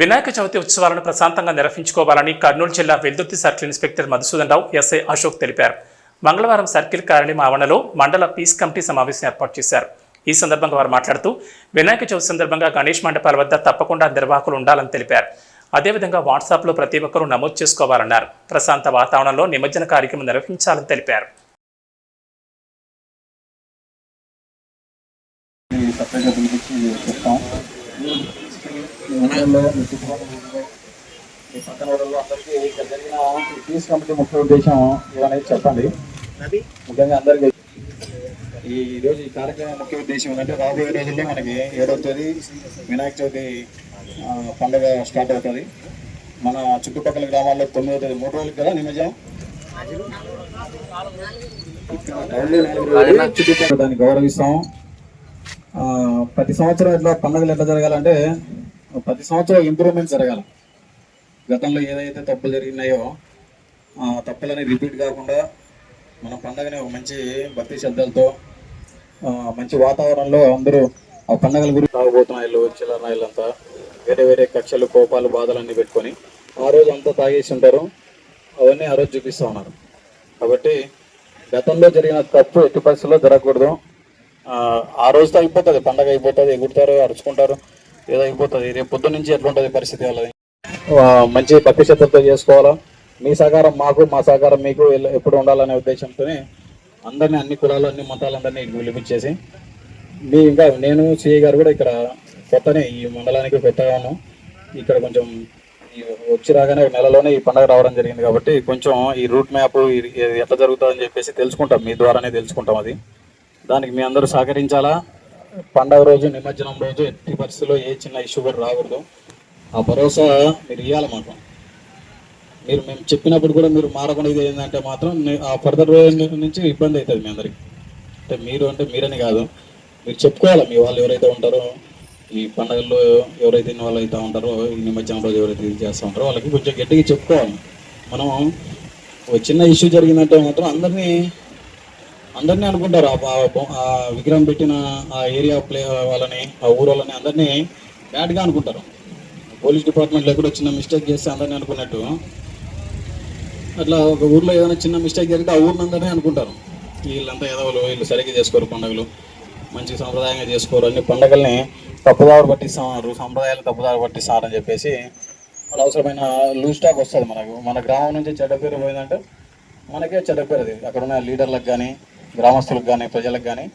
వినాయక చవితి ఉత్సవాలను ప్రశాంతంగా నిర్వహించుకోవాలని కర్నూలు జిల్లా Veldurthi circle inspector Madhusudan Rao SI Ashok తెలిపారు. మంగళవారం సర్కిల్ కార్యాలయం ఆవరణలో మండల పీస్ కమిటీ సమావేశం ఏర్పాటు చేశారు. ఈ సందర్భంగా వారు మాట్లాడుతూ వినాయక చవితి సందర్భంగా గణేష్ మండపాల వద్ద తప్పకుండా నిర్వాహకులు ఉండాలని తెలిపారు. అదేవిధంగా వాట్సాప్లో ప్రతి ఒక్కరూ నమోదు చేసుకోవాలన్నారు. ప్రశాంత వాతావరణంలో నిమజ్జన కార్యక్రమం నిర్వహించాలని తెలిపారు. సపరేట్గా పిలిపించి చెప్తాం మీ చుట్టుపక్కల మీ పక్కన ఊళ్ళో అందరికీ ఇక్కడ జరిగిన ఈ పీస్ కమిటీ ముఖ్య ఉద్దేశం ఏమనేది చెప్పండి ముఖ్యంగా అందరికీ ఈ రోజు ఈ కార్యక్రమం ముఖ్య ఉద్దేశం ఏంటంటే రాబోయే రోజుల్లో మనకి ఏడవ తేదీ వినాయక చవితి పండుగ స్టార్ట్ అవుతుంది మన చుట్టుపక్కల గ్రామాల్లో తొమ్మిదో తేదీ మూడు రోజులు కదా నిమజ్జనం చుట్టుపక్కల దాన్ని గౌరవిస్తాం ఆ, ప్రతి సంవత్సరం ఇట్లా పండుగలు ఎట్లా జరగాలంటే ప్రతి సంవత్సరం ఇంప్రూవ్మెంట్ జరగాలి. గతంలో ఏదైతే తప్పులు జరిగినాయో ఆ తప్పులని రిపీట్ కాకుండా మన పండగని ఒక మంచి భక్తి శ్రద్ధలతో మంచి వాతావరణంలో అందరూ ఆ పండగల గురించి తాగబోతున్నాయిలు చిల్లనాయిలంతా వేరే వేరే కక్షలు కోపాలు బాధలన్నీ పెట్టుకొని ఆ రోజు అంతా తాగేసి ఉంటారు. అవన్నీ ఆ రోజు చూపిస్తూ ఉన్నారు. కాబట్టి గతంలో జరిగిన తప్పు ఎట్టి పరిస్థితుల్లో జరగకూడదు. ఆ, ఆ రోజుతో అయిపోతుంది పండగ అయిపోతుంది ఎగురుతారు అరుచుకుంటారు. ఏదో అయిపోతుంది రేపు పొద్దున్న నుంచి ఎట్లుంటుంది పరిస్థితి వాళ్ళది? మంచి భక్తి చేసుకోవాలా? మీ సహకారం మాకు మా సహకారం మీకు ఎప్పుడు ఉండాలనే ఉద్దేశంతోనే అందరినీ అన్ని కులాలు అన్ని మతాలందరినీ ఇక్కడికి పిలిపించేసి మీ ఇంకా నేను సిఐ గారు కూడా ఇక్కడ కొత్తనే ఈ మండలానికి కొత్తగా ఉన్నాం ఇక్కడ కొంచెం ఈ వచ్చి రాగానే నెలలోనే ఈ పండుగ రావడం జరిగింది కాబట్టి కొంచెం ఈ రూట్ మ్యాప్ ఎట్లా జరుగుతుందని చెప్పేసి తెలుసుకుంటాం. మీ ద్వారానే తెలుసుకుంటాం అది. దానికి మీ అందరూ సహకరించాలా? పండగ రోజు నిమజ్జనం రోజు ఎట్టి పరిస్థితుల్లో ఏ చిన్న ఇష్యూ కూడా రాకూడదు. ఆ భరోసా మీరు ఇవ్వాలి మాకు మీరు మేము చెప్పినప్పుడు కూడా మీరు మారకుండా ఇది ఏంటంటే మాత్రం ఆ ఫర్దర్ రోజు నుంచి ఇబ్బంది అవుతుంది మీ అందరికి. అంటే మీరు అంటే మీరని కాదు. మీరు చెప్పుకోవాలి మీ వాళ్ళు ఎవరైతే ఉంటారో ఈ పండగల్లో ఎవరైతే వాళ్ళు అవుతూ ఉంటారో ఈ నిమజ్జనం రోజు ఎవరైతే ఇది చేస్తూ ఉంటారో వాళ్ళకి కొంచెం గట్టిగా చెప్పుకోవాలి. మనం ఒక చిన్న ఇష్యూ జరిగిందంటే మాత్రం అందరినీ అందరినీ అనుకుంటారు. ఆ- విగ్రహం పెట్టిన ఆ ఏరియా ప్లే వాళ్ళని ఆ ఊరు వాళ్ళని అందరినీ బ్యాడ్గా అనుకుంటారు. పోలీస్ డిపార్ట్మెంట్లో కూడా చిన్న మిస్టేక్ చేస్తే అందరినీ అనుకున్నట్టు. అట్లా ఒక ఊర్లో ఏదైనా చిన్న మిస్టేక్ జరిగితే ఆ ఊరిని అందరినీ అనుకుంటారు. వీళ్ళంతా ఎదవలు వీళ్ళు సరిగ్గా చేసుకోరు పండుగలు. మంచి సాంప్రదాయంగా చేసుకోరు. అన్ని పండుగల్ని తప్పుదారు పట్టిస్తున్నారు. సంప్రదాయాలు తప్పుదారు పట్టిస్తారని చెప్పేసి అనవసరమైన లూజ్ స్టాక్ వస్తుంది మనకు. మన గ్రామం నుంచి చెడ్డ పేరు పోయిందంటే మనకే చెడ్డ పేరు అది. అక్కడ ఉన్న లీడర్లకు కానీ గ్రామస్తులకు కానీ ప్రజలకు కానీ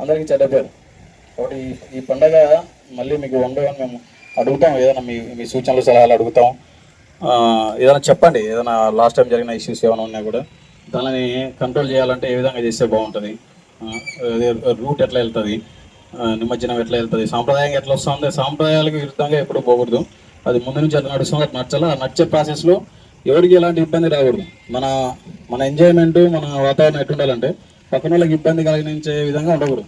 అందరికీ చెడ్డ పేరు. కాబట్టి ఈ- ఈ పండగ మళ్ళీ మీకు వన్ బై వన్ మేము అడుగుతాం. ఏదైనా మీ మీ సూచనలు సలహాలు అడుగుతాం. ఏదైనా చెప్పండి. ఏదైనా లాస్ట్ టైం జరిగిన ఇష్యూస్ ఏమైనా ఉన్నా కూడా దానిని కంట్రోల్ చేయాలంటే ఏ విధంగా చేస్తే బాగుంటుంది? రూట్ ఎట్లా వెళ్తుంది? నిమజ్జనం ఎట్లా వెళ్తుంది? సాంప్రదాయంగా ఎట్లా వస్తుంది? సాంప్రదాయాలకు విరుద్ధంగా ఎప్పుడు పోకూడదు. అది ముందు నుంచి అది నడుస్తుంది అది నచ్చాలి ఆ నచ్చే ప్రాసెస్లో ఎవరికి ఎలాంటి ఇబ్బంది రాకూడదు. మన మన ఎంజాయ్మెంట్ మన వాతావరణం ఎట్టుండాలంటే ఉండాలంటే పక్కన వాళ్ళకి ఇబ్బంది కలిగించే విధంగా ఉండకూడదు.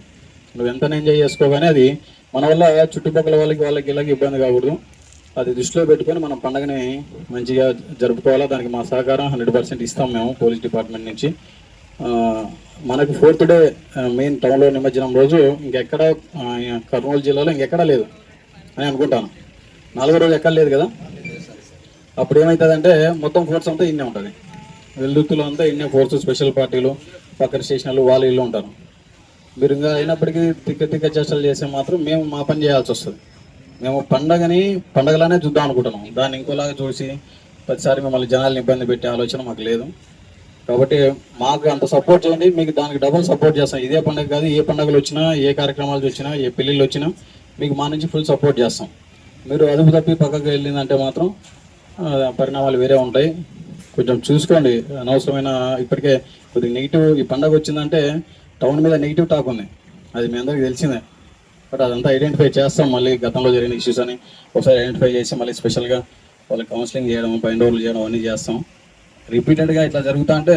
నువ్వు ఎంత ఎంజాయ్ చేసుకోగానే అది మన వల్ల చుట్టుపక్కల వాళ్ళకి వాళ్ళకి ఇలాగ ఇబ్బంది కాకూడదు. అది దృష్టిలో పెట్టుకొని మనం పండగని మంచిగా జరుపుకోవాలా. దానికి మా సహకారం హండ్రెడ్ పర్సెంట్ ఇస్తాం మేము పోలీస్ డిపార్ట్మెంట్ నుంచి. మనకు ఫోర్త్ డే మెయిన్ టౌన్లో నిమజ్జనం రోజు ఇంకెక్కడ కర్నూలు జిల్లాలో ఇంకెక్కడా లేదు అని అనుకుంటాను. నాలుగో రోజు ఎక్కడ లేదు కదా? అప్పుడు ఏమవుతుందంటే మొత్తం ఫోర్స్ అంతా ఇన్నే ఉంటుంది. వెల్లుత్తులో అంతా ఇన్నే ఫోర్స్ స్పెషల్ పార్టీలు పక్కన స్టేషన్లు వాళ్ళు ఇల్లు ఉంటారు. మీరు ఇంకా అయినప్పటికీ తిక్క తిక్క చేష్టలు చేస్తే మాత్రం మేము మా పని చేయాల్సి వస్తుంది. మేము పండగని పండగలానే చూద్దాం అనుకుంటున్నాం. దాన్ని ఇంకోలాగా చూసి ప్రతిసారి మిమ్మల్ని జనాలను ఇబ్బంది పెట్టే ఆలోచన మాకు లేదు. కాబట్టి మాకు అంత సపోర్ట్ చేయండి. మీకు దానికి డబుల్ సపోర్ట్ చేస్తాం. ఇదే పండగ కాదు ఏ పండుగలు వచ్చినా ఏ కార్యక్రమాలు వచ్చినా ఏ పెళ్ళిళ్ళు వచ్చినా మీకు మా నుంచి ఫుల్ సపోర్ట్ చేస్తాం. మీరు అదుపు తప్పి పక్కకు వెళ్ళిందంటే మాత్రం పరిణామాలు వేరే ఉంటాయి. కొంచెం చూసుకోండి. అనవసరమైన ఇప్పటికే కొద్దిగా నెగిటివ్ ఈ పండగ వచ్చిందంటే టౌన్ మీద నెగిటివ్ టాక్ ఉంది. అది మీ అందరికీ తెలిసిందే. బట్ అదంతా ఐడెంటిఫై చేస్తాం మళ్ళీ గతంలో జరిగిన ఇష్యూస్ అని. ఒకసారి ఐడెంటిఫై చేసి మళ్ళీ స్పెషల్గా వాళ్ళకి కౌన్సిలింగ్ చేయడం పైన రోజులు చేయడం అన్నీ చేస్తాం. రిపీటెడ్గా ఇట్లా జరుగుతా అంటే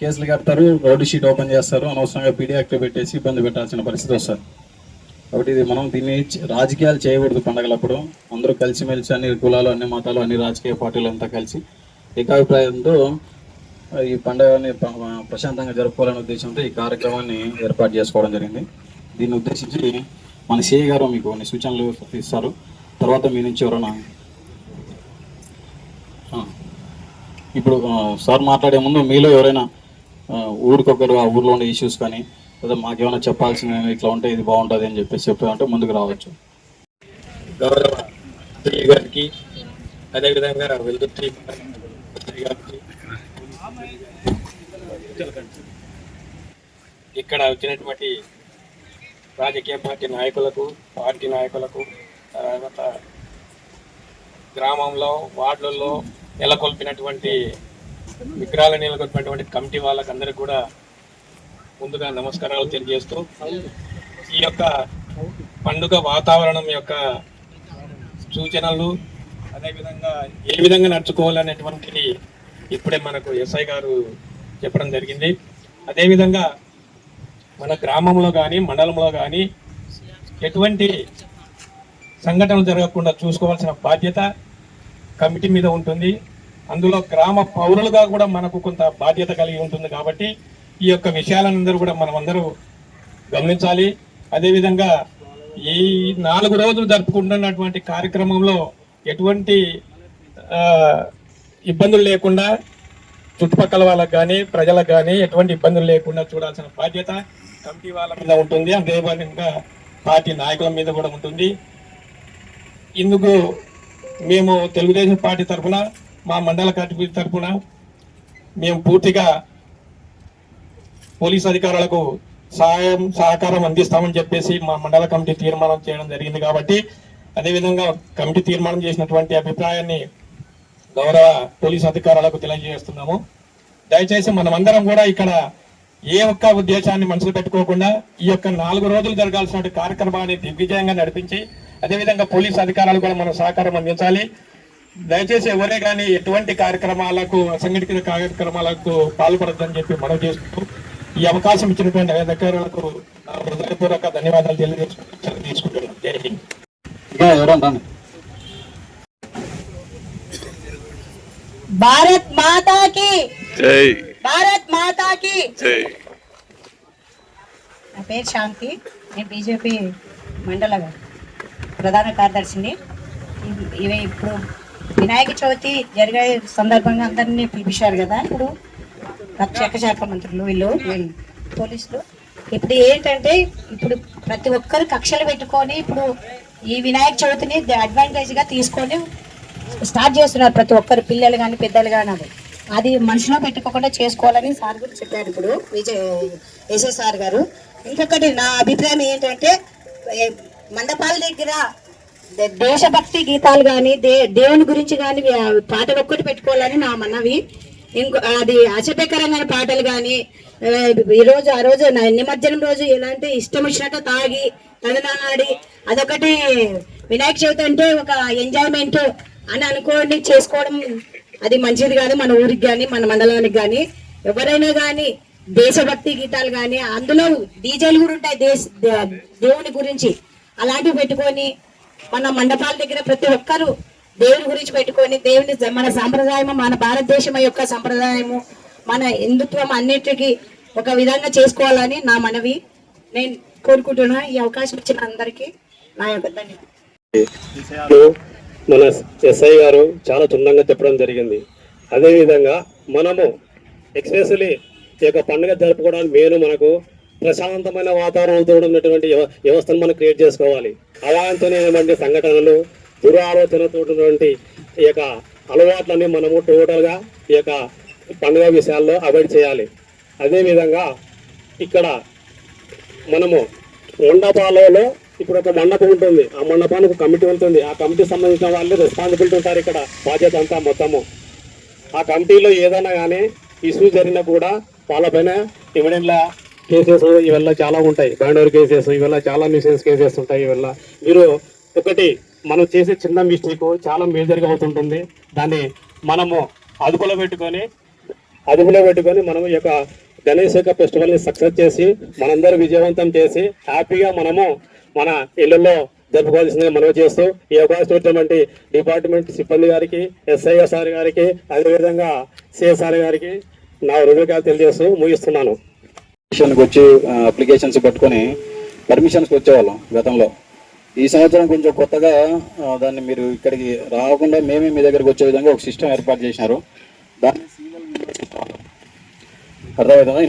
కేసులు కడతారు రోడ్డు షీట్ ఓపెన్ చేస్తారు అనవసరంగా పీడీ యాక్ట్ పెట్టేసి ఇబ్బంది పెట్టాల్సిన పరిస్థితి వస్తుంది. కాబట్టి ఇది మనం దీన్ని రాజకీయాలు చేయకూడదు పండగలప్పుడు. అందరూ కలిసిమెలిసి అన్ని కులాలు అన్ని మతాలు అన్ని రాజకీయ పార్టీలు అంతా కలిసి ఏకాభిప్రాయంతో ఈ పండుగని ప్రశాంతంగా జరుపుకోవాలనే ఉద్దేశంతో ఈ కార్యక్రమాన్ని ఏర్పాటు చేసుకోవడం జరిగింది. దీన్ని ఉద్దేశించి మన సిఐ గారు మీకు కొన్ని సూచనలు ఇస్తారు. తర్వాత మీ నుంచి ఎవరైనా ఇప్పుడు సార్ మాట్లాడే ముందు మీలో ఎవరైనా ఊరికొకరు ఆ ఊర్లో ఉండే ఇష్యూస్ కానీ లేదా మాకేమైనా చెప్పాల్సిన ఇట్లా ఉంటే ఇది బాగుంటుంది అని చెప్పేసి చెప్పామంటే ముందుకు రావచ్చు. గౌరవ గారికి అదేవిధంగా వెలుగుత్రి ఇక్కడ వచ్చినటువంటి రాజకీయ పార్టీ నాయకులకు పార్టీ నాయకులకు తర్వాత గ్రామంలో వార్డులలో నెలకొల్పినటువంటి విగ్రహాలు నెలకొల్పినటువంటి కమిటీ వాళ్ళకందరికీ కూడా ముందుగా నమస్కారాలు తెలియజేస్తూ ఈ యొక్క పండుగ వాతావరణం యొక్క సూచనలు అదేవిధంగా ఏ విధంగా నడుచుకోవాలనేటువంటిది ఇప్పుడే మనకు ఎస్ఐ గారు చెప్పడం జరిగింది. అదేవిధంగా మన గ్రామంలో కానీ మండలంలో కానీ ఎటువంటి సంఘటనలు జరగకుండా చూసుకోవాల్సిన బాధ్యత కమిటీ మీద ఉంటుంది. అందులో గ్రామ పౌరులుగా కూడా మనకు కొంత బాధ్యత కలిగి ఉంటుంది కాబట్టి ఈ యొక్క విషయాలందరూ కూడా మనం అందరూ గమనించాలి. అదేవిధంగా ఈ నాలుగు రోజులు జరుపుకుంటున్నటువంటి కార్యక్రమంలో ఎటువంటి ఇబ్బందులు లేకుండా చుట్టుపక్కల వాళ్ళకి కానీ ప్రజలకు కానీ ఎటువంటి ఇబ్బందులు లేకుండా చూడాల్సిన బాధ్యత కమిటీ వాళ్ళ మీద ఉంటుంది. అదేవిధంగా పార్టీ నాయకుల మీద కూడా ఉంటుంది. ఇందుకు మేము తెలుగుదేశం పార్టీ తరఫున మా మండల కమిటీ తరఫున మేము పూర్తిగా పోలీస్ అధికారులకు సహాయం సహకారం అందిస్తామని చెప్పేసి మా మండల కమిటీ తీర్మానం చేయడం జరిగింది కాబట్టి అదేవిధంగా కమిటీ తీర్మానం చేసినటువంటి అభిప్రాయాన్ని గౌరవ పోలీస్ అధికారులకు తెలియజేస్తున్నాము. దయచేసి మనమందరం కూడా ఇక్కడ ఏ ఒక్క ఉద్దేశాన్ని మనసులో పెట్టుకోకుండా ఈ యొక్క నాలుగు రోజులు జరగాల్సిన కార్యక్రమాన్ని దిగ్విజయంగా నడిపించి అదేవిధంగా పోలీస్ అధికారులు కూడా మనం సహకారం అందించాలి. దయచేసి ఎవరే కానీ ఎటువంటి కార్యక్రమాలకు అసంఘటిత కార్యక్రమాలకు పాల్పడద్దని చెప్పి మనం చేస్తూ ఈ అవకాశం ఇచ్చినటువంటి అధికారులకు హృదయపూర్వక ధన్యవాదాలు తెలియజేసుకుంటూ జై హింద్. భారత్ మాతా కి జై భారత్ మాతా కి జై నా పేరు శాంతి. నేను బీజేపీ మండల ప్రధాన కార్యదర్శిని. ఇవి- ఇప్పుడు వినాయక చవితి జరిగే సందర్భంగా అందరినీ పిలిపించారు కదా. ఇప్పుడు రక్షక శాఖ మంత్రులు వీళ్ళు పోలీసులు. ఇప్పుడు ఏంటంటే ఇప్పుడు ప్రతి ఒక్కరు కక్షలు పెట్టుకొని ఇప్పుడు ఈ వినాయక చవితిని అడ్వాంటేజ్గా తీసుకొని స్టార్ట్ చేస్తున్నారు ప్రతి ఒక్కరు పిల్లలు కానీ పెద్దలు కానీ అది. మనుషులో మనసులో పెట్టుకోకుండా చేసుకోవాలని సార్ గురించి చెప్పారు ఇప్పుడు విజయ్ ఎస్ఎస్ సార్ గారు. ఇంకొకటి నా అభిప్రాయం ఏంటంటే మండపాల దగ్గర దేశభక్తి గీతాలు కానీ దే దేవుని గురించి కానీ పాటలు ఒక్కటి పెట్టుకోవాలని నా మనవి. ఇంకో అది అసభ్యకరమైన పాటలు కానీ ఈరోజు ఆ రోజు నిమజ్జనం రోజు ఎలాంటి ఇష్టం వచ్చినట్టు తాగి తదనాడి అదొకటి వినాయక చవితి అంటే ఒక ఎంజాయ్మెంట్ అని అనుకోండి చేసుకోవడం అది మంచిది కాదు మన ఊరికి కానీ మన మండలానికి కానీ ఎవరైనా కానీ దేశభక్తి గీతాలు కానీ అందులో డీజేలు కూడా ఉంటాయి దేశ దేవుని గురించి. అలాంటివి పెట్టుకొని మన మండపాల దగ్గర ప్రతి ఒక్కరు దేవుని గురించి పెట్టుకొని దేవుని మన సాంప్రదాయము మన భారతదేశం యొక్క సంప్రదాయము మన హిందుత్వం అన్నిటికీ ఒక విధంగా చేసుకోవాలని నా మనవి. నేను కోరుకుంటున్నా ఈ అవకాశం ఇచ్చిన అందరికీ నా యొక్క ధన్యవాదాలు. మన ఎస్ఐ గారు చాలా క్షుణ్ణంగా చెప్పడం జరిగింది. అదేవిధంగా మనము ఎక్స్పెషలీ ఈ యొక్క పండుగ జరుపుకోవడానికి మేము మనకు ప్రశాంతమైన వాతావరణంతో ఉన్నటువంటి వ్యవస్థను మనం క్రియేట్ చేసుకోవాలి. అవాంఛనీయమైనటువంటి సంఘటనలు దురాలోచనతో ఉన్నటువంటి ఈ యొక్క అలవాట్లని మనము టోటల్గా ఈ యొక్క పండుగ విషయాల్లో అవాయిడ్ చేయాలి. అదేవిధంగా ఇక్కడ మనము మండపాలలో ఇప్పుడు ఒక మండపం ఉంటుంది. ఆ మండపానికి ఒక కమిటీ ఉంటుంది ఆ కమిటీ సంబంధించిన వాళ్ళు రెస్పాన్సిబిలిటీ ఉంటారు ఇక్కడ బాధ్యత అంతా మొత్తము. ఆ కమిటీలో ఏదైనా కానీ ఇష్యూ జరిగినా కూడా వాళ్ళపైన ఇవిడెంట్ల కేసెస్ ఇవల్ల చాలా ఉంటాయి. బ్యాండోర్ కేసెస్ ఇవల్ల చాలా న్యూసెన్స్ కేసెస్ ఉంటాయి ఇవల్ల. మీరు ఒకటి మనం చేసే చిన్న మిస్టేక్ చాలా మేజర్గా అవుతుంటుంది. దాన్ని మనము అదుపులో పెట్టుకొని అదుపులో పెట్టుకొని మనం ఈ యొక్క గణేష్ యొక్క ఫెస్టివల్ని సక్సెస్ చేసి మనందరూ విజయవంతం చేసి హ్యాపీగా మనము మన ఇళ్ళలో జరుపుకోవాల్సిందిగా మనవి చేస్తూ ఈ అవకాశం ఇచ్చినటువంటి డిపార్ట్మెంట్ సిబ్బంది గారికి ఎస్ఐ సార్ గారికి అదేవిధంగా సిఎస్ఆర్ గారికి నా హృదయకాలు తెలియజేస్తూ ముగిస్తున్నాను. పర్మిషన్కి వచ్చి అప్లికేషన్స్ పెట్టుకొని పర్మిషన్స్కి వచ్చేవాళ్ళం గతంలో. ఈ సంవత్సరం కొంచెం కొత్తగా దాన్ని మీరు ఇక్కడికి రాకుండా మేమే మీ దగ్గరికి వచ్చే విధంగా ఒక సిస్టమ్ ఏర్పాటు చేసినారు. దాన్ని సింగిల్ విండో సిస్టమ్ అర్థమవుతుందా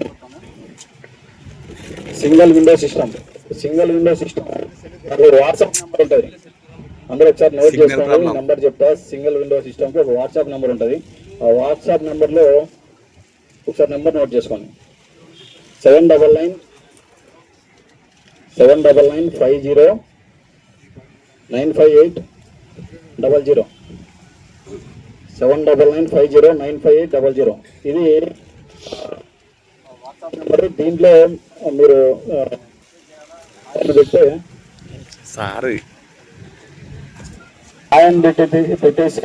single window system. Single window system. WhatsApp number ఉంటుంది. అందరూ ఒకసారి నోట్ చేసుకోండి. నెంబర్ చెప్తా. సింగిల్ విండో సిస్టమ్కి ఒక వాట్సాప్ నెంబర్ ఉంటుంది. ఆ వాట్సాప్ నెంబర్లో ఒకసారి నెంబర్ నోట్ చేసుకోండి. Seven double nine seven double nine five zero nine five eight double zero. Seven double nine five zero nine five eight double zero. ఇది number దీంట్లో మీరు ఆయన పెడితే సారీ. ఆయన పెట్టి పెట్టేసి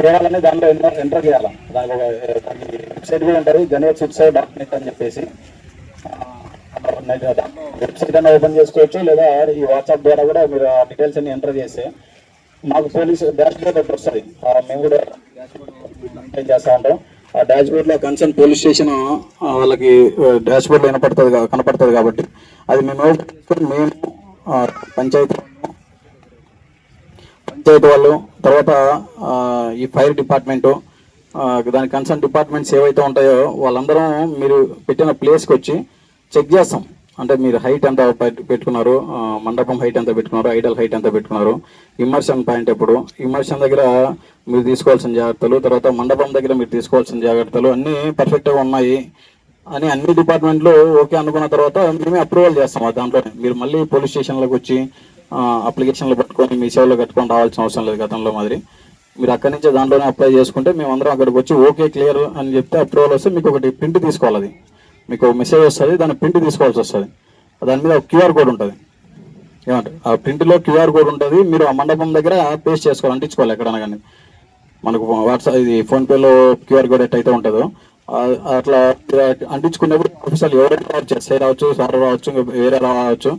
చేయాలని దాంట్లో ఎంటర్ ఎంటర్ చేయాలి. దానికి ఒక దానికి వెబ్సైట్ కూడా ఉంటుంది గణేష్ ఉత్సవ్ డాట్ నెట్ అని చెప్పేసి. వెబ్సైట్ అన్న ఓపెన్ చేసుకోవచ్చు లేదా ఈ వాట్సాప్ ద్వారా కూడా మీరు ఆ డీటెయిల్స్ అన్ని ఎంటర్ చేస్తే మాకు పోలీస్ డాష్ బోర్డ్ ఒకటి వస్తుంది. ఆ మేము కూడా మెయింటైన్ చేస్తూ ఉంటాం. ఆ డాష్ బోర్డ్లో కన్సర్న్ పోలీస్ స్టేషన్ వాళ్ళకి డాష్ బోర్డ్ వినపడుతుంది కనపడుతుంది కాబట్టి అది మేము చేసుకొని మేము పంచాయతీ పంచాయతీ వాళ్ళు తర్వాత ఈ ఫైర్ డిపార్ట్మెంటు దాని కన్సర్న్ డిపార్ట్మెంట్స్ ఏవైతే ఉంటాయో వాళ్ళందరం మీరు పెట్టిన ప్లేస్కి వచ్చి చెక్ చేస్తాం. అంటే మీరు హైట్ ఎంత పెట్టుకున్నారు? మండపం హైట్ ఎంత పెట్టుకున్నారు? ఐడల్ హైట్ ఎంత పెట్టుకున్నారు? ఇమర్షన్ పాయింట్ ఎప్పుడు? ఇమర్షన్ దగ్గర మీరు తీసుకోవాల్సిన జాగ్రత్తలు తర్వాత మండపం దగ్గర మీరు తీసుకోవాల్సిన జాగ్రత్తలు అన్నీ పర్ఫెక్ట్గా ఉన్నాయి అని అన్ని డిపార్ట్మెంట్లు ఓకే అనుకున్న తర్వాత మేమే అప్రూవల్ చేస్తాం ఆ దాంట్లోనే. మీరు మళ్ళీ పోలీస్ స్టేషన్లోకి వచ్చి అప్లికేషన్లు పట్టుకొని మీ సేవలో కట్టుకొని రావాల్సిన అవసరం లేదు గతంలో మాదిరి. మీరు అక్కడి నుంచే దాంట్లోనే అప్లై చేసుకుంటే మేము అందరం అక్కడికి వచ్చి ఓకే క్లియర్ అని చెప్తే అప్రూవల్ వస్తే మీకు ఒకటి ప్రింట్ తీసుకోవాలి అది. మీకు మెసేజ్ వస్తుంది దాని ప్రింట్ తీసుకోవాల్సి వస్తుంది. దాని మీద క్యూఆర్ కోడ్ ఉంటుంది. ఏమంటారు? ఆ ప్రింట్లో క్యూఆర్ కోడ్ ఉంటుంది మీరు ఆ మండపం దగ్గర పేస్ట్ చేసుకోవాలి అంటించుకోవాలి ఎక్కడైనా కానీ. మనకు వాట్సాప్ ఇది ఫోన్పేలో క్యూఆర్ కోడ్ ఎట్టయితే ఉంటుందో అట్లా అంటించుకున్నప్పుడు ఆఫీసర్లు ఎవరైనా రావచ్చు ఎస్ఐ రావచ్చు సార్ రావచ్చు వేరే రావచ్చు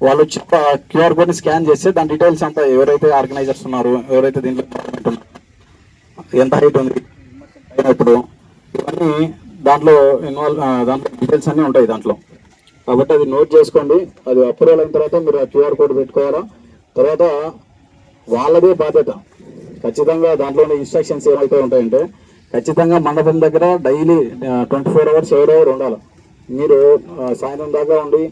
వాళ్ళు వచ్చి క్యూఆర్ కోడ్ని స్కాన్ చేస్తే దాని డీటెయిల్స్ అంతా ఎవరైతే ఆర్గనైజర్స్ ఉన్నారు ఎవరైతే దీంట్లో ఎంత హైట్ ఉంది ఇప్పుడు ఇవన్నీ దాంట్లో ఇన్వాల్వ్ దాంట్లో డీటెయిల్స్ అన్నీ ఉంటాయి దాంట్లో. కాబట్టి అది నోట్ చేసుకోండి. అది అప్రూవల్ అయిన తర్వాత మీరు ఆ క్యూఆర్ కోడ్ పెట్టుకోవాలా? తర్వాత వాళ్ళదే బాధ్యత. ఖచ్చితంగా దాంట్లోని ఇన్స్ట్రక్షన్స్ ఏమైతే ఉంటాయంటే ఖచ్చితంగా మండపం దగ్గర డైలీ ట్వంటీ ఫోర్ అవర్స్ ఎవరెవరు ఉండాలి. మీరు సాయంత్రం దాకా ఉండి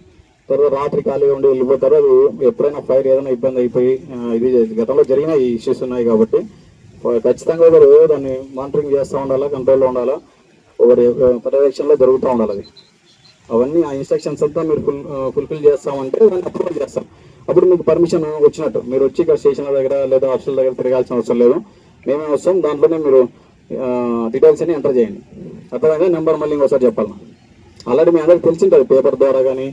తర్వాత రాత్రి ఖాళీగా ఉండి వెళ్ళిపోతారు. అది ఎప్పుడైనా ఫైర్ ఏదైనా ఇబ్బంది అయిపోయి ఇది గతంలో జరిగిన ఈ ఇష్యూస్ ఉన్నాయి కాబట్టి ఖచ్చితంగా ఒకరు దాన్ని మానిటరింగ్ చేస్తూ ఉండాలా కంట్రోల్లో ఉండాలా? ఒకరి పర్యవేక్షణలో జరుగుతూ ఉండాలి అది. అవన్నీ ఆ ఇన్స్ట్రక్షన్స్ అంతా మీరు ఫుల్ ఫుల్ఫిల్ చేస్తామంటే దాన్ని అప్రూవల్ చేస్తాం. అప్పుడు మీకు పర్మిషన్ వచ్చినట్టు. మీరు వచ్చి ఇక్కడ స్టేషన్ల దగ్గర లేదా హాస్టల్ దగ్గర తిరగాల్సిన అవసరం లేదు. మేమే వస్తాం దాంట్లోనే మీరు డీటెయిల్స్ అన్ని ఎంటర్ చేయండి. అర్థమైందా? నెంబర్ మళ్ళీ ఇంకోసారి చెప్పాలి? ఆల్రెడీ మీ అందరికి తెలిసింటుంది పేపర్ ద్వారా కానీ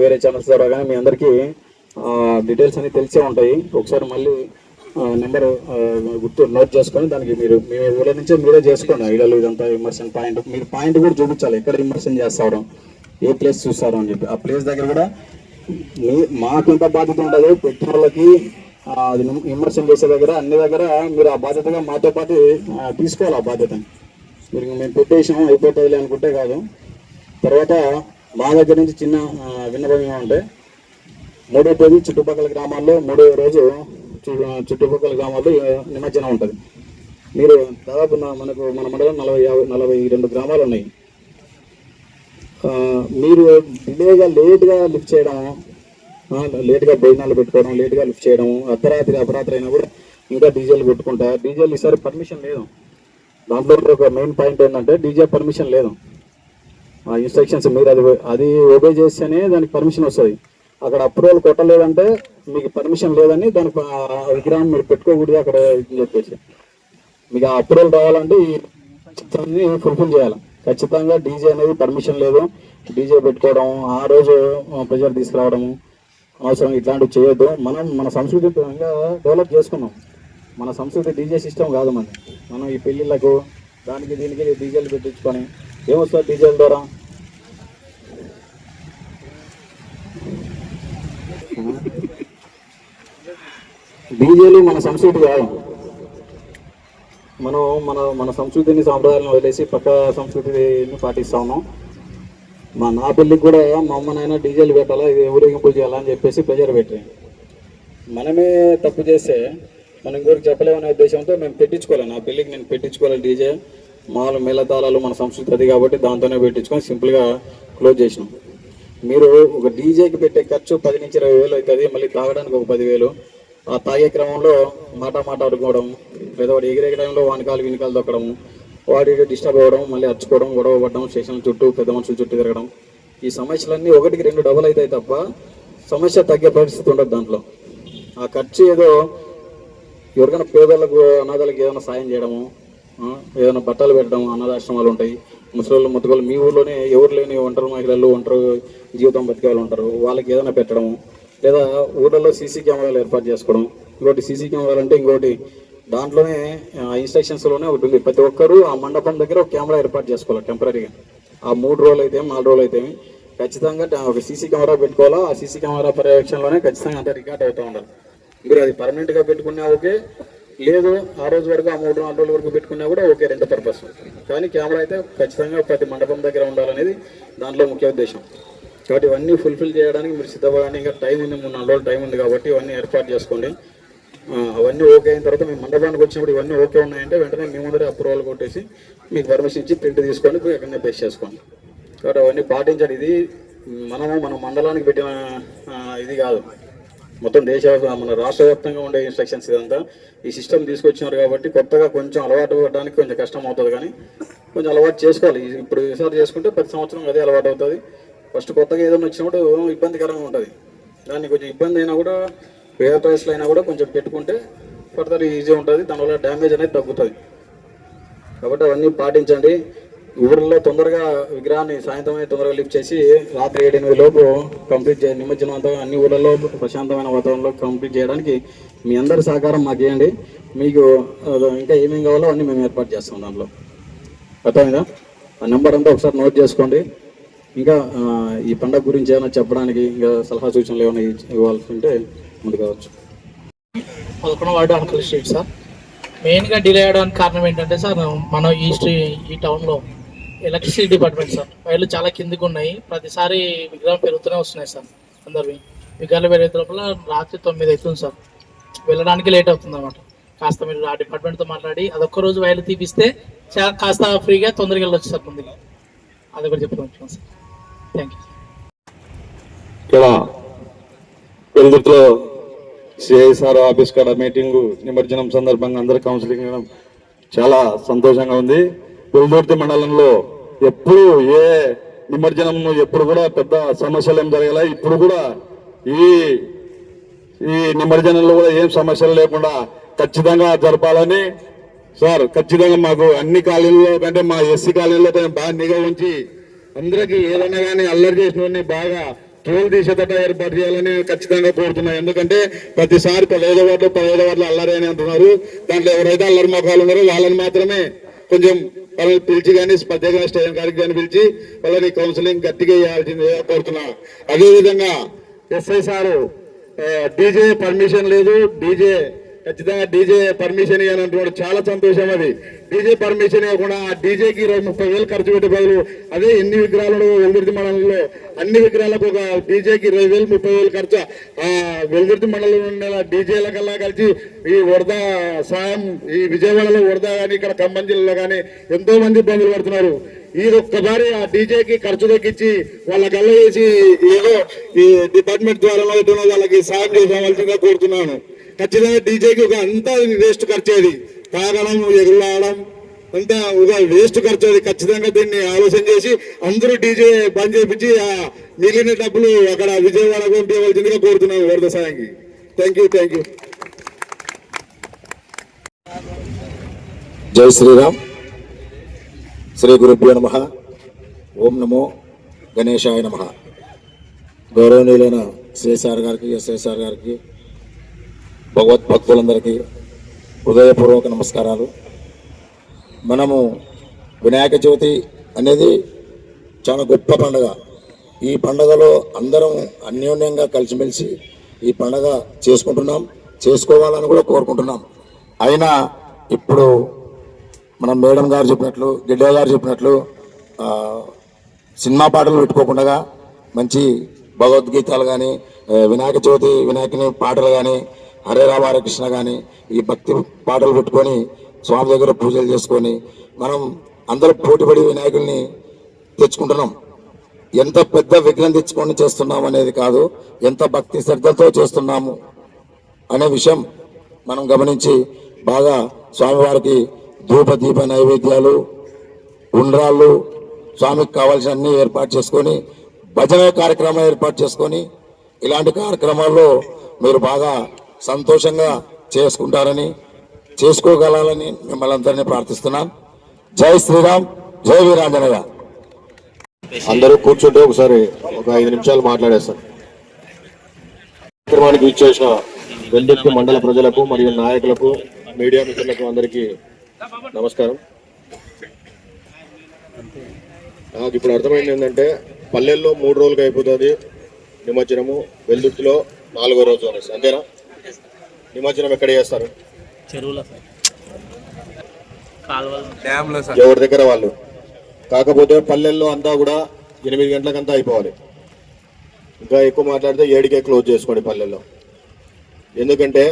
వేరే ఛానల్స్ ద్వారా కానీ మీ అందరికీ డీటెయిల్స్ అన్ని తెలిసే ఉంటాయి. ఒకసారి మళ్ళీ నెంబర్ గుర్తు నోట్ చేసుకొని దానికి మీరు మీ ఊళ్ళ నుంచే మీరే చేసుకోండి. ఐడియాలు ఇదంతా ఇమర్షన్ పాయింట్. మీరు పాయింట్ కూడా చూపించాలి. ఎక్కడ ఇమర్షన్ చేస్తారు ఏ ప్లేస్ చూస్తారు అని చెప్పి. ఆ ప్లేస్ దగ్గర కూడా మీ మాకు ఎంత బాధ్యత ఉండదు పెట్టిన వాళ్ళకి అది ఇమర్షన్ చేసే దగ్గర అన్ని దగ్గర మీరు ఆ బాధ్యతగా మాతో పాటు తీసుకోవాలి ఆ బాధ్యతని. మీరు మేము పెట్టేసాం అయిపోతుంది అనుకుంటే కాదు. తర్వాత మా దగ్గర నుంచి చిన్న విన్నపం ఏమంటే మూడో తేదీ చుట్టుపక్కల గ్రామాల్లో మూడో రోజు చుట్టుపక్కల గ్రామాల్లో నిమజ్జనం ఉంటుంది. మీరు దాదాపు మనకు మన మండలం నలభై యాభై నలభై రెండు గ్రామాలు ఉన్నాయి. మీరు డిలేగా లేట్గా లిఫ్ట్ చేయడం లేట్గా భోజనాలు పెట్టుకోవడం లేట్గా లిఫ్ట్ చేయడం అర్ధరాత్రి అపరాత్రి అయినా కూడా ఇంకా డీజేలు పెట్టుకుంటా. డీజేలు ఈసారి పర్మిషన్ లేదు. దాంట్లో ఒక మెయిన్ పాయింట్ ఏంటంటే డీజే పర్మిషన్ లేదు. ఆ ఇన్స్ట్రక్షన్స్ మీరు అది అది ఓబే చేస్తేనే దానికి పర్మిషన్ వస్తుంది. అక్కడ అప్రూవల్ కొట్టలేదంటే మీకు పర్మిషన్ లేదని దానికి ఆ విగ్రహం మీరు పెట్టుకోకూడదు అక్కడ చెప్పేసి. మీకు ఆ అప్రూవల్ రావాలంటే ఈ ఇన్స్ట్రక్షన్స్ ఫుల్ఫిల్ చేయాలి. ఖచ్చితంగా డీజే అనేది పర్మిషన్ లేదు. డీజే పెట్టుకోవడం ఆ రోజు ప్రెజర్ తీసుకురావడము అవసరం ఇట్లాంటివి చేయొద్దు. మనం మన సంస్కృతి డెవలప్ చేసుకున్నాం. మన సంస్కృతి డీజే సిస్టమ్ కాదు మనం మనం ఈ పెళ్ళిళ్ళకు దానికి దీనికి డీజేలు పెట్టించుకొని ఏమొస్తుంది డీజేల ద్వారా? డీజేలు మన సంస్కృతి కాదు. మనం మన మన సంస్కృతిని సాంప్రదాయాలను వదిలేసి పక్క సంస్కృతిని పాటిస్తా ఉన్నాం. మా నా పెళ్ళికి కూడా మా అమ్మ నాయన డీజేలు పెట్టాలా ఇది ఊరేగింపులు చేయాలా అని చెప్పేసి ప్రెజర్ పెట్టారు. మనమే తప్పు చేస్తే మనం ఇంకోటి చెప్పలేమనే ఉద్దేశంతో మేము పెట్టించుకోవాలి నా పెళ్ళికి నేను పెట్టించుకోవాలి డీజే. మాలు మేళతాళాలు మన సంస్కృతి అది కాబట్టి దాంతోనే పెట్టించుకొని సింపుల్గా క్లోజ్ చేసినాం. మీరు ఒక డీజేకి పెట్టే ఖర్చు పది నుంచి ఇరవై వేలు అవుతుంది మళ్ళీ తాగడానికి ఒక పదివేలు. ఆ తాగే క్రమంలో మాట మాట్లాడుకోవడం లేదా వాడు ఎగిరే టైంలో వానకాలు వినికాలు దొక్కడం వాడి డిస్టర్బ్ అవ్వడం మళ్ళీ అరుచుకోవడం గొడవ పడడం స్టేషన్ చుట్టూ పెద్ద మనుషుల చుట్టూ తిరగడం. ఈ సమస్యలన్నీ ఒకటికి రెండు డబుల్ అవుతాయి తప్ప సమస్య తగ్గే పరిస్థితి ఉండదు దాంట్లో. ఆ ఖర్చు ఏదో ఎవరికైనా పేదలకు అనాథాలకు ఏదైనా సాయం చేయడము ఏదైనా బట్టలు పెట్టడం అనాథాశ్రమాలు ఉంటాయి. ముసలి ముట్టుకోలు మీ ఊర్లోనే ఎవరు లేని ఒంటరి మహిళలు ఒంటరి జీవితం బతికే ఉంటారు. వాళ్ళకి ఏదైనా పెట్టడం లేదా ఊళ్ళలో సీసీ కెమెరాలు ఏర్పాటు చేసుకోవడం ఇంకోటి సీసీ కెమెరాలు అంటే ఇంకోటి దాంట్లోనే ఇన్స్ట్రక్షన్స్లోనే ఒకటి ఉంది. ప్రతి ఒక్కరూ ఆ మండపం దగ్గర ఒక కెమెరా ఏర్పాటు చేసుకోవాలి టెంపరీగా. ఆ మూడు రోజులు అయితే నాలుగు రోజులు అయితే ఖచ్చితంగా ఒక సీసీ కెమెరా పెట్టుకోవాలా? ఆ సీసీ కెమెరా పర్యవేక్షణలోనే ఖచ్చితంగా అంతా రికార్డ్ అవుతూ ఉండాలి. మీరు అది పర్మనెంట్గా పెట్టుకున్నా ఓకే లేదు ఆ రోజు వరకు ఆ మూడు నాలుగు రోజుల వరకు పెట్టుకున్నా కూడా ఓకే రెండు పర్పస్. కానీ కెమెరా అయితే ఖచ్చితంగా ప్రతి మండపం దగ్గర ఉండాలనేది దాంట్లో ముఖ్య ఉద్దేశం. కాబట్టి ఇవన్నీ ఫుల్ఫిల్ చేయడానికి మీరు సిద్ధపడండి. ఇంకా టైం ఉంది మూడు నాలుగు రోజులు టైం ఉంది కాబట్టి ఇవన్నీ ఏర్పాటు చేసుకోండి. అవన్నీ ఓకే అయిన తర్వాత మీ మండపానికి వచ్చినప్పుడు ఇవన్నీ ఓకే ఉన్నాయంటే వెంటనే మీ ముందరే అప్రూవల్ కొట్టేసి మీకు పర్మిషన్ ఇచ్చి ప్రింట్ తీసుకొని పోయి ఎక్కడనే పేస్ట్ చేసుకోండి. కాబట్టి అవన్నీ పాటించండి. ఇది మనము మన మండలానికి పెట్టిన ఇది కాదు. మొత్తం దేశ మన రాష్ట్ర వ్యాప్తంగా ఉండే ఇన్స్ట్రక్షన్స్ ఇదంతా ఈ సిస్టమ్ తీసుకొచ్చినారు కాబట్టి కొత్తగా కొంచెం అలవాటు పడడానికి కొంచెం కష్టం అవుతుంది కానీ కొంచెం అలవాటు చేసుకోవాలి. ఇప్పుడు ఈసారి చేసుకుంటే ప్రతి సంవత్సరం అదే అలవాటు అవుతుంది. ఫస్ట్ కొత్తగా ఏదైనా వచ్చినప్పుడు ఇబ్బందికరంగా ఉంటుంది. దాన్ని కొంచెం ఇబ్బంది అయినా కూడా వేరే ప్రైస్లో అయినా కూడా కొంచెం పెట్టుకుంటే ఫర్దర్ ఈజీ ఉంటుంది. దానివల్ల డ్యామేజ్ అనేది తగ్గుతుంది. కాబట్టి అవన్నీ పాటించండి. ఊర్లో తొందరగా విగ్రహాన్ని సాయంత్రం తొందరగా లిఫ్ట్ చేసి రాత్రి ఏడెనిమిది లోపు కంప్లీట్ చేయ నిమజ్జనం అంతా అన్ని ఊళ్ళలో ప్రశాంతమైన వాతావరణంలో కంప్లీట్ చేయడానికి మీ అందరి సహకారం మాకు ఇవ్వండి. మీకు ఇంకా ఏమేమి కావాలో అన్నీ మేము ఏర్పాటు చేస్తాం దాంట్లో. అర్థమైందా? ఆ నెంబర్ అంతా ఒకసారి నోట్ చేసుకోండి. ఇంకా ఈ పండగ గురించి ఏమైనా చెప్పడానికి ఇంకా సలహా సూచనలు ఏమైనా ఇవ్వాల్సి ఉంటే ముందు కావచ్చు పదకొండు వార్డు అంకల్ స్ట్రీట్ సార్. మెయిన్గా డిలే అవ్వడానికి కారణం ఏంటంటే సార్ మన ఈ స్ట్రీ ఈ టౌన్లో ఎలక్ట్రిసిటీ డిపార్ట్మెంట్ సార్. వైర్లు చాలా కిందికి ఉన్నాయి. ప్రతిసారి విగ్రహం పెరుగుతూనే వస్తున్నాయి సార్ అందరివి. విగ్రహాలు పెరిగే లోపల రాత్రి తొమ్మిది అవుతుంది సార్. వెళ్ళడానికి లేట్ అవుతుంది అనమాట కాస్త మీరు ఆ డిపార్ట్మెంట్తో మాట్లాడి అదొక్క రోజు వైర్లు తీపిస్తే చాలా కాస్త ఫ్రీగా తొందరగా వెళ్ళొచ్చు సార్ ముందుగా. అది కూడా చెప్తున్నాను సార్. థ్యాంక్ యూ ఇక్కడ వెల్దుర్తిలో సిఐసార్ ఆఫీస్ కాడ మీటింగ్ నిమజ్జనం సందర్భంగా అందరు కౌన్సిలింగ్ చాలా సంతోషంగా ఉంది. వెల్దుర్తి మండలంలో ఎప్పుడు ఏ నిమజ్జనం ఎప్పుడు కూడా పెద్ద సమస్యలు ఏం జరగలే. ఇప్పుడు కూడా ఈ ఈ నిమజ్జనంలో కూడా ఏం సమస్యలు లేకుండా ఖచ్చితంగా జరపాలని. సార్ ఖచ్చితంగా మాకు అన్ని కాలనీలో కంటే మా ఎస్సీ కాలనీలో బాగా నిఘా ఉంచి అందరికీ ఏదైనా కానీ అల్లరి చేసిన బాగా ట్రోల్ తీసేటట్టు ఏర్పాటు చేయాలని ఖచ్చితంగా కోరుతున్నాను ఎందుకంటే ప్రతిసారి పదహైదు వాటిలో పదహైదు వాటిలో అల్లరి అని అంటున్నారు దాంట్లో ఎవరైతే అల్లరి మొఖాలు ఉన్నారో వాళ్ళని మాత్రమే కొంచెం వాళ్ళని పిలిచి కానీ ప్రత్యేకంగా స్టేషన్ గారికి కానీ పిలిచి వాళ్ళని కౌన్సిలింగ్ గట్టిగా చేయాల్సిందిగా కోరుతున్నా. అదేవిధంగా ఎస్ఐ సారు డీజే పర్మిషన్ లేదు. డీజే ఖచ్చితంగా డీజే పర్మిషన్ ఇవ్వాలంటే చాలా సంతోషం అది. డీజే పర్మిషన్ ఇవ్వకుండా ఆ డీజేకి ఇరవై ముప్పై వేలు ఖర్చు పెట్టే బదులు అదే ఎన్ని విగ్రహాలు వెలుగుర్తి మండలంలో అన్ని విగ్రహాలకు ఒక డీజేకి ఇరవై వేలు ముప్పై వేలు ఖర్చు. ఆ వెలుగుర్తి మండలంలో ఉండే డీజేల కల్లా కలిసి ఈ వరద సాయం ఈ విజయవాడలో వరద కానీ ఇక్కడ ఖమ్మం జిల్లాలో కానీ ఎంతో మంది ఇబ్బందులు పడుతున్నారు. ఈ ఒక్కసారి ఆ డీజేకి ఖర్చు తగ్గించి వాళ్ళ కళ్ళ వేసి ఏదో ఈ డిపార్ట్మెంట్ ద్వారా వాళ్ళకి సాయం చేసేవాల్సిందిగా కోరుతున్నాను. ఖచ్చితంగా డీజేకి ఒక అంతా వేస్ట్ ఖర్చు అది తాగడం ఎగులాడడం అంతా ఒక వేస్ట్ ఖర్చు అది ఖచ్చితంగా దీన్ని ఆలోచన చేసి అందరూ డీజే బంద్ చేయించి ఆ మిగిలిన డబ్బులు అక్కడ విజయవాడకు పంపించవలసిందిగా కోరుతున్నాను వరద సాయంకి. థ్యాంక్ యూ థ్యాంక్ యూ జై శ్రీరామ్. శ్రీ గురుభ్యో నమ. ఓం నమో గణేశాయ నమ. గౌరవనీయులైన సిఎస్ఆర్ గారికి ఎస్ఎస్ఆర్ గారికి భగవద్భక్తులందరికీ హృదయపూర్వక నమస్కారాలు. మనము వినాయక చవితి అనేది చాలా గొప్ప పండుగ. ఈ పండుగలో అందరం అన్యోన్యంగా కలిసిమెలిసి ఈ పండుగ చేసుకుంటున్నాం చేసుకోవాలని కూడా కోరుకుంటున్నాం. అయినా ఇప్పుడు మనం మేడం గారు చెప్పినట్లు గిడ్డ గారు చెప్పినట్లు సినిమా పాటలు పెట్టుకోకుండా మంచి భగవద్గీతాలు కానీ వినాయక చవితి వినాయకుని పాటలు కానీ హరే రామ కృష్ణ కానీ ఈ భక్తి పాటలు పెట్టుకొని స్వామి దగ్గర పూజలు చేసుకొని మనం అందరూ పోటీపడి వినాయకుడిని తెచ్చుకుంటున్నాం. ఎంత పెద్ద విఘ్నం తెచ్చుకొని చేస్తున్నాం అనేది కాదు ఎంత భక్తి శ్రద్ధతో చేస్తున్నాము అనే విషయం మనం గమనించి బాగా స్వామివారికి ధూప దీప నైవేద్యాలు ఉండ్రాళ్ళు స్వామికి కావాల్సిన అన్ని ఏర్పాటు చేసుకొని భజన కార్యక్రమం ఏర్పాటు చేసుకొని ఇలాంటి కార్యక్రమాల్లో మీరు బాగా సంతోషంగా చేసుకుంటారని చేసుకోగలాలని మిమ్మల్ని అందరినీ ప్రార్థిస్తున్నాను జై శ్రీరామ్ జై వీరాంజనయ్య అందరూ కూర్చుంటే ఒకసారి ఒక ఐదు నిమిషాలు మాట్లాడేస్తాను కార్యక్రమానికి ఇచ్చేసిన వెల్దుర్తి మండల ప్రజలకు మరియు నాయకులకు మీడియా మిత్రులకు అందరికీ నమస్కారం. నాకు ఇప్పుడు అర్థమైంది ఏంటంటే పల్లెల్లో మూడు రోజులకు అయిపోతుంది నిమజ్జనము వెల్దుర్తిలో నాలుగో రోజు అనేసి అంతేనా? నిమజ్జనం ఎక్కడ చేస్తారు? ఎవరి దగ్గర వాళ్ళు? కాకపోతే పల్లెల్లో అంతా కూడా ఎనిమిది గంటలకంతా అయిపోవాలి. ఇంకా ఎక్కువ మాట్లాడితే ఏడికే క్లోజ్ చేసుకోండి పల్లెల్లో. ఎందుకంటే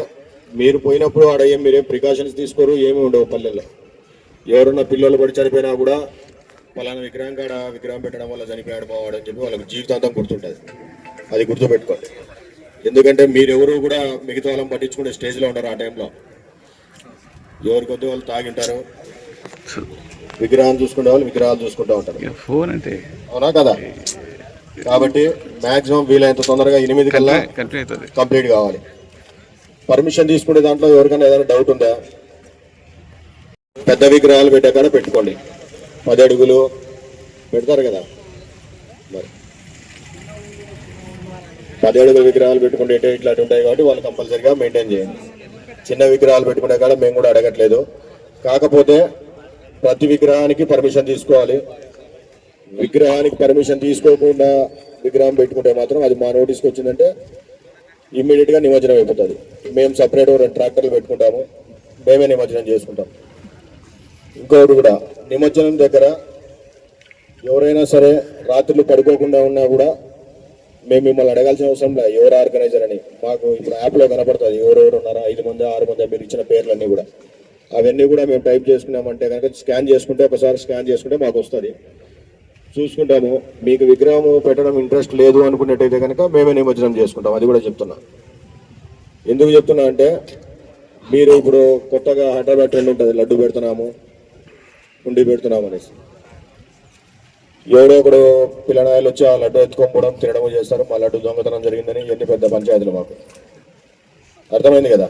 మీరు పోయినప్పుడు ఆడ ఏం మీరేం ప్రికాషన్స్ తీసుకోరు ఏమీ ఉండవు పల్లెల్లో. ఎవరున్న పిల్లలు పడి చనిపోయినా కూడా పలానా విగ్రహం కాడ విగ్రహం పెట్టడం వల్ల చనిపోయాడు మావాడు అని చెప్పి వాళ్ళకి జీవితాంతం గుర్తుంటుంది. అది గుర్తుపెట్టుకోండి. ఎందుకంటే మీరెవరు కూడా మిగతా వాళ్ళని పట్టించుకునే స్టేజ్లో ఉండరు ఆ టైంలో ఎవరి కొద్ది వాళ్ళు తాగింటారు. విగ్రహాన్ని చూసుకునే వాళ్ళు విగ్రహాలు చూసుకుంటూ ఉంటారు. ఫోన్ అంటే అవునా కదా? కాబట్టి మాక్సిమం వీలైనంత తొందరగా ఎనిమిది కల్లా కంప్లీట్ కావాలి. పర్మిషన్ తీసుకునే దాంట్లో ఎవరికైనా ఏదైనా డౌట్ ఉందా? పెద్ద విగ్రహాలు పెట్టే కాడ పెట్టుకోండి. పది అడుగులు పెడతారు కదా? మరి. పది అడుగుల విగ్రహాలు పెట్టుకుంటే ఇటు ఇట్లాంటి ఉంటాయి కాబట్టి వాళ్ళు కంపల్సరీగా మెయింటైన్ చేయండి. చిన్న విగ్రహాలు పెట్టుకునే కాడ మేము కూడా అడగట్లేదు. కాకపోతే ప్రతి విగ్రహానికి పర్మిషన్ తీసుకోవాలి. విగ్రహానికి పర్మిషన్ తీసుకోకుండా విగ్రహం పెట్టుకుంటే మాత్రం అది మా నోటీస్కి వచ్చిందంటే ఇమ్మీడియట్గా నిమజ్జనం అయిపోతుంది. మేము సపరేట్ రెండు ట్రాక్టర్లు పెట్టుకుంటాము. మేమే నిమజ్జనం చేసుకుంటాం. ఇంకొకటి కూడా నిమజ్జనం దగ్గర ఎవరైనా సరే రాత్రులు పడుకోకుండా ఉన్నా కూడా మేము మిమ్మల్ని అడగాల్సిన అవసరం లేదు ఎవరు ఆర్గనైజర్ అని. మాకు ఇప్పుడు యాప్లో కనపడుతుంది ఎవరెవరు ఉన్నారా? ఐదు మంది ఆరు మంది మీరు ఇచ్చిన పేర్లన్నీ కూడా. అవన్నీ కూడా మేము టైప్ చేసుకున్నామంటే కనుక స్కాన్ చేసుకుంటే ఒకసారి స్కాన్ చేసుకుంటే మాకు వస్తుంది. చూసుకుంటాము. మీకు విగ్రహం పెట్టడం ఇంట్రెస్ట్ లేదు అనుకున్నట్టయితే కనుక మేమే నిమజ్జనం చేసుకుంటాం. అది కూడా చెప్తున్నా. ఎందుకు చెప్తున్నా అంటే మీరు ఇప్పుడు కొత్తగా హైదరాబాద్ ట్రెండ్ ఉంటుంది. లడ్డు పెడుతున్నాము ఉండి పెడుతున్నాము అనేసి. ఎవడో ఒకడు పిల్లనాయలు వచ్చి ఆ లడ్డు ఎత్తుకోకపోవడం తినడం చేస్తారు. మా లడ్డు దొంగతనం జరిగిందని ఎన్ని పెద్ద పంచాయతీలు మాకు. అర్థమైంది కదా?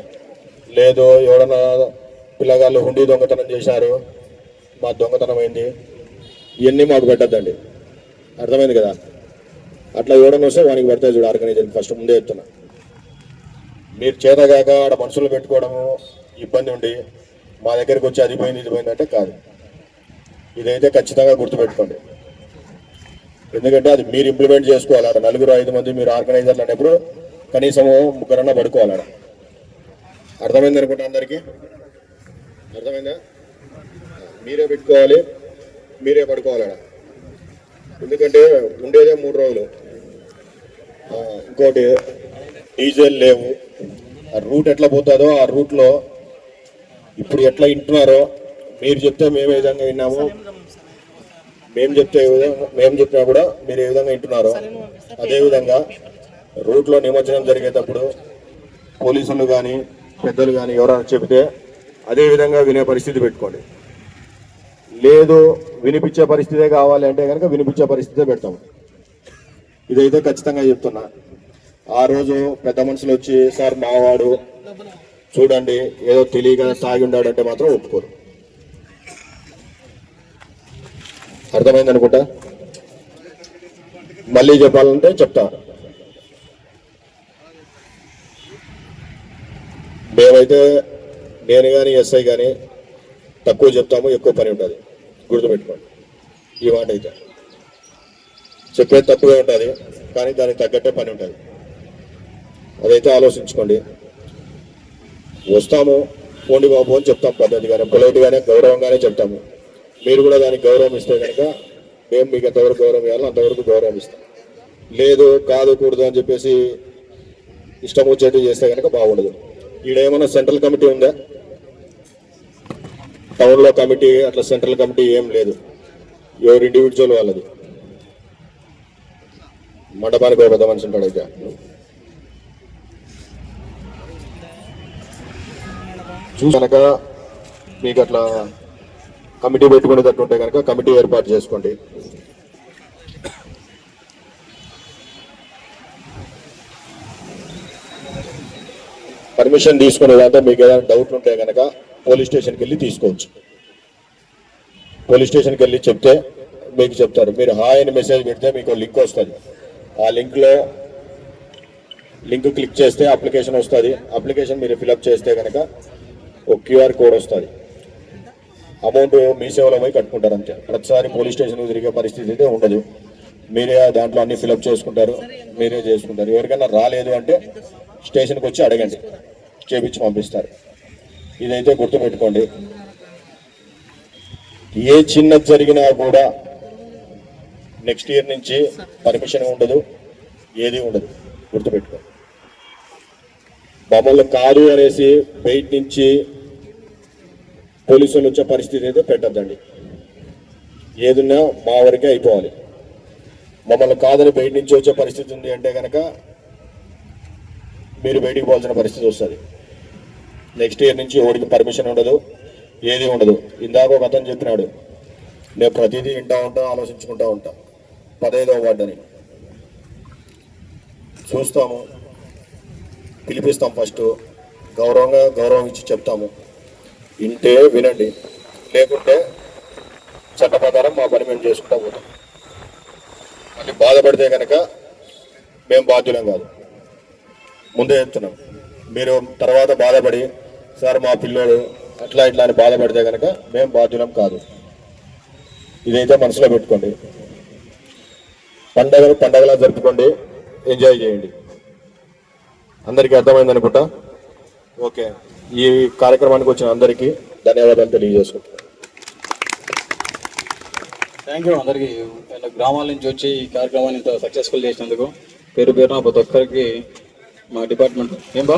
లేదు ఎవడన్నా పిల్లగాళ్ళు హుండీ దొంగతనం చేశారు మా దొంగతనం అయింది. ఇవన్నీ మాకు పెట్టద్దండి. అర్థమైంది కదా? అట్లా ఎవడన్నా వస్తే వానికి పెడతాయి చూడు ఆర్గనైజర్. ఫస్ట్ ముందే చెప్తున్నా. మీరు చేతగాక ఆడ మనుషులు పెట్టుకోవడము ఇబ్బంది ఉండి మా దగ్గరికి వచ్చి అది పోయింది ఇది అంటే కాదు. ఇదైతే ఖచ్చితంగా గుర్తుపెట్టుకోండి. ఎందుకంటే అది మీరు ఇంప్లిమెంట్ చేసుకోవాలి నలుగురు ఐదు మంది మీరు ఆర్గనైజర్లు అనేప్పుడు కనీసం ముగ్గురన్నా పడుకోవాలి అర్థమైంది అనుకుంటా అందరికీ? అర్థమైందా? మీరే పెట్టుకోవాలి మీరే పడుకోవాలి ఎందుకంటే ఉండేదే మూడు రోజులు. ఇంకోటి డీజిల్ లేవు. ఆ రూట్ ఎట్లా పోతుందో ఆ రూట్లో ఇప్పుడు ఎట్లా వింటున్నారో మీరు చెప్తే మేము ఏ విధంగా విన్నాము. మేము చెప్తే మేము చెప్పినా కూడా మీరు ఏ విధంగా వింటున్నారో అదేవిధంగా రూట్లో నిమజ్జనం జరిగేటప్పుడు పోలీసులు కానీ పెద్దలు కానీ ఎవరైనా చెబితే అదేవిధంగా వినే పరిస్థితి పెట్టుకోండి. లేదు వినిపించే పరిస్థితే కావాలి అంటే కనుక వినిపించే పరిస్థితే పెడతాము ఇదైతే ఖచ్చితంగా చెప్తున్నా. ఆ రోజు పెద్ద మనుషులు వచ్చి సార్ మావాడు చూడండి ఏదో తెలియక తాగి ఉన్నాడంటే మాత్రం ఒప్పుకోరు. అర్థమైంది అనుకుంటా? మళ్ళీ చెప్పాలంటే చెప్తా. మేమైతే నేను కానీ ఎస్ఐ కానీ తక్కువ చెప్తాము ఎక్కువ పని ఉంటుంది. గుర్తుపెట్టుకోండి. ఈ మాట అయితే. చెప్పేది తక్కువే ఉంటుంది కానీ దానికి తగ్గట్టే పని ఉంటుంది. అదైతే ఆలోచించుకోండి. వస్తాము పోండి బాబు అని చెప్తాం పద్ధతిగానే పొలైట్గానే గౌరవంగానే చెప్తాము. మీరు కూడా దానికి గౌరవం ఇస్తే కనుక మేము మీకు ఎంతవరకు గౌరవం ఇవ్వాలో అంతవరకు గౌరవం ఇస్తాం. లేదు కాదు కూడదు అని చెప్పేసి ఇష్టం వచ్చేట్టు చేస్తే కనుక బాగుండదు. ఈడేమన్నా సెంట్రల్ కమిటీ ఉందా? టౌన్లో కమిటీ అట్లా సెంట్రల్ కమిటీ ఏం లేదు. ఎవరు ఇండివిజువల్ వాళ్ళది. మండపానికి ఒక పెద్ద మనిషి ఉంటాడు అయితే. చూసాక మీకు అట్లా కమిటీ పెట్టుకునేటట్టు ఉంటే కనుక కమిటీ ఏర్పాటు చేసుకోండి. పర్మిషన్ తీసుకునే దాంతో మీకు ఏదైనా డౌట్ ఉంటే కనుక పోలీస్ స్టేషన్కి వెళ్ళి తీసుకోవచ్చు. పోలీస్ స్టేషన్కి వెళ్ళి చెప్తే మీకు చెప్తారు. మీరు హాయ్ అని మెసేజ్ పెడితే మీకు లింక్ వస్తుంది. ఆ లింక్లో లింక్ క్లిక్ చేస్తే అప్లికేషన్ వస్తుంది. అప్లికేషన్ మీరు ఫిలప్ చేస్తే కనుక ఒక క్యూఆర్ కోడ్ వస్తుంది. అమౌంట్ మీ సేవలో పోయి కట్టుకుంటారు అంతే ప్రతిసారి పోలీస్ స్టేషన్ తిరిగే పరిస్థితి అయితే ఉండదు. మీరే దాంట్లో అన్ని ఫిలప్ చేసుకుంటారు మీరే చేసుకుంటారు. ఎవరికైనా రాలేదు అంటే స్టేషన్కి వచ్చి అడగండి చేపించి పంపిస్తారు. ఇదైతే గుర్తుపెట్టుకోండి. ఏ చిన్నది జరిగినా కూడా నెక్స్ట్ ఇయర్ నుంచి పర్మిషన్ ఉండదు ఏది ఉండదు. గుర్తుపెట్టుకోండి. మమ్మల్ని కాదు అనేసి బయట నుంచి పోలీసులు వచ్చే పరిస్థితి అయితే పెట్టద్దండి. ఏదున్నా మా వరకే అయిపోవాలి. మమ్మల్ని కాదని బయట నుంచి వచ్చే పరిస్థితి ఉంది అంటే కనుక మీరు బయటికి పోవాల్సిన పరిస్థితి వస్తుంది. నెక్స్ట్ ఇయర్ నుంచి ఓడికి పర్మిషన్ ఉండదు ఏది ఉండదు. ఇందాక ఒక అతను చెప్పినాడు నేను ప్రతిదీ వింటా ఉంటా ఆలోచించుకుంటా ఉంటా. పదహైదవ వార్డని చూస్తాము పిలిపిస్తాం ఫస్ట్. గౌరవంగా గౌరవం ఇచ్చి చెప్తాము. వింటే వినండి. లేకుంటే చట్ట ప్రకారం మా పని మేము చేసుకుంటా పోతాం. మళ్ళీ బాధపడితే కనుక మేము బాధ్యులం కాదు. ముందే చెప్తున్నాం. మీరు తర్వాత బాధపడి సార్ మా పిల్లోడు అట్లా ఇట్లా అని బాధపడితే కనుక మేము బాధ్యులం కాదు. ఇదైతే మనసులో పెట్టుకోండి. పండగలు పండగలా జరుపుకోండి. ఎంజాయ్ చేయండి. అందరికీ అర్థమైంది అనుకుంటా? ఓకే. ఈ కార్యక్రమానికి వచ్చిన అందరికీ ధన్యవాదాలు తెలియజేసుకుంటున్నాను. థ్యాంక్ యూ అందరికి గ్రామాల నుంచి వచ్చి ఈ కార్యక్రమాన్ని ఇంత సక్సెస్ఫుల్ చేసినందుకు. పేరు పేరున ప్రతి ఒక్కరికి మా డిపార్ట్మెంట్ ఏం బా?